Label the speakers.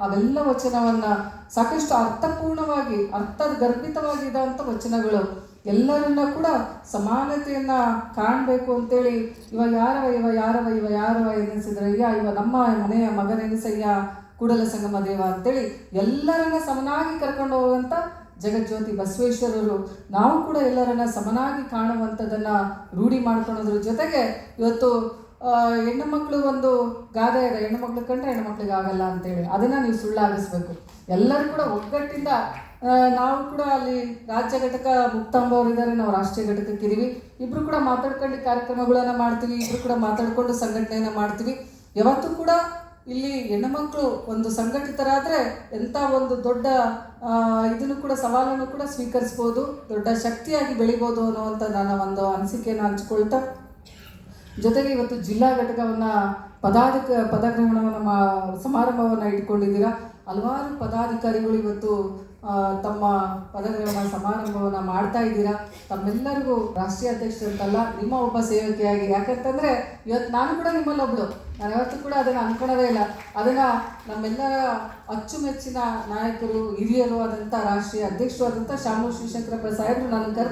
Speaker 1: ಅವೆಲ್ಲ ವಚನವನ್ನ ಸಾಕಷ್ಟು ಅರ್ಥಪೂರ್ಣವಾಗಿ ಅರ್ಥದ ಗರ್ಭಿತವಾಗಿದ್ದಂಥ ವಚನಗಳು. ಎಲ್ಲರನ್ನ ಕೂಡ ಸಮಾನತೆಯನ್ನ ಕಾಣಬೇಕು ಅಂತೇಳಿ, ಇವ ಯಾರವ ಇವ ಯಾರವ ಇವ ಯಾರವ ಎನಿಸಿದ್ರಯ್ಯ ಇವ ನಮ್ಮ ಮನೆಯ ಮಗನೆನಿಸಯ್ಯ ಕೂಡಲ ಸಂಗಮ ದೇವ ಅಂತೇಳಿ ಎಲ್ಲರನ್ನ ಸಮನಾಗಿ ಕರ್ಕೊಂಡು ಹೋಗುವಂತ ಜಗಜ್ಯೋತಿ ಬಸವೇಶ್ವರರು. ನಾವು ಕೂಡ ಎಲ್ಲರನ್ನ ಸಮನಾಗಿ ಕಾಣುವಂಥದ್ದನ್ನು ರೂಢಿ ಮಾಡ್ಕೊಳ್ಳೋದ್ರ ಜೊತೆಗೆ ಇವತ್ತು ಹೆಣ್ಣು ಮಕ್ಕಳು ಒಂದು ಗಾದೆ ಇದೆ. ಹೆಣ್ಣು ಮಕ್ಳು ಕಂಡ್ರೆ ಹೆಣ್ಣು ಮಕ್ಳಿಗೆ ಆಗಲ್ಲ ಅಂತೇಳಿ. ಅದನ್ನ ನೀವು ಸುಳ್ಳಾಗಿಸ್ಬೇಕು. ಎಲ್ಲರೂ ಕೂಡ ಒಗ್ಗಟ್ಟಿಂದ ನಾವು ಕೂಡ ಅಲ್ಲಿ ರಾಜ್ಯ ಘಟಕ ಮುಕ್ತಾಂಬ ಅವರಿದ್ದಾರೆ ನಾವು ರಾಷ್ಟ್ರೀಯ ಘಟಕಕ್ಕೆ ಇಬ್ರು ಕೂಡ ಮಾತಾಡ್ಕೊಂಡು ಕಾರ್ಯಕ್ರಮಗಳನ್ನು ಮಾಡ್ತೀವಿ. ಇಬ್ರು ಕೂಡ ಮಾತಾಡ್ಕೊಂಡು ಸಂಘಟನೆಯನ್ನು ಮಾಡ್ತೀವಿ. ಯಾವತ್ತೂ ಕೂಡ ಇಲ್ಲಿ ಹೆಣ್ಣುಮಕ್ಕಳು ಒಂದು ಸಂಘಟಿತರಾದರೆ ಎಂಥ ಒಂದು ದೊಡ್ಡ ಇದನ್ನು ಕೂಡ, ಸವಾಲನ್ನು ಕೂಡ ಸ್ವೀಕರಿಸ್ಬೋದು. ದೊಡ್ಡ ಶಕ್ತಿಯಾಗಿ ಬೆಳಿಬೋದು ಅನ್ನುವಂಥ ನನ್ನ ಒಂದು ಅನಿಸಿಕೆಯನ್ನು ಹಂಚ್ಕೊಳ್ತಾ ಜೊತೆಗೆ ಇವತ್ತು ಜಿಲ್ಲಾ ಘಟಕವನ್ನ ಪದಾಧಿಕ ಪದಗ್ರಹಣವನ್ನು ಮಾ, ಸಮಾರಂಭವನ್ನ ಇಟ್ಕೊಂಡಿದ್ದೀರಾ. ಹಲವಾರು ಪದಾಧಿಕಾರಿಗಳು ಇವತ್ತು ತಮ್ಮ ಪದಗ್ರಹಣ ಸಮಾರಂಭವನ್ನ ಮಾಡ್ತಾ ಇದ್ದೀರಾ. ತಮ್ಮೆಲ್ಲರಿಗೂ ರಾಷ್ಟ್ರೀಯ ಅಧ್ಯಕ್ಷರಂತಲ್ಲ ನಿಮ್ಮ ಒಬ್ಬ ಸೇವಕಿಯಾಗಿ. ಯಾಕಂತಂದ್ರೆ, ಇವತ್ತು ನಾನು ಕೂಡ ನಿಮ್ಮಲ್ಲೊಬ್ಬಳು ನಾನು ಯಾವತ್ತೂ ಕೂಡ ಅದನ್ನ ಅನ್ಕೊಳ್ಳೋದೇ ಇಲ್ಲ. ಅದನ್ನ ನಮ್ಮೆಲ್ಲರ ಅಚ್ಚುಮೆಚ್ಚಿನ ನಾಯಕರು, ಹಿರಿಯರು ಆದಂಥ ರಾಷ್ಟ್ರೀಯ ಅಧ್ಯಕ್ಷರು ಆದಂಥ ಶಾಮು ಶಿವಶಂಕರಪ್ಪ ಸಾಹೇಬರು ನಾನು ಕರೆದು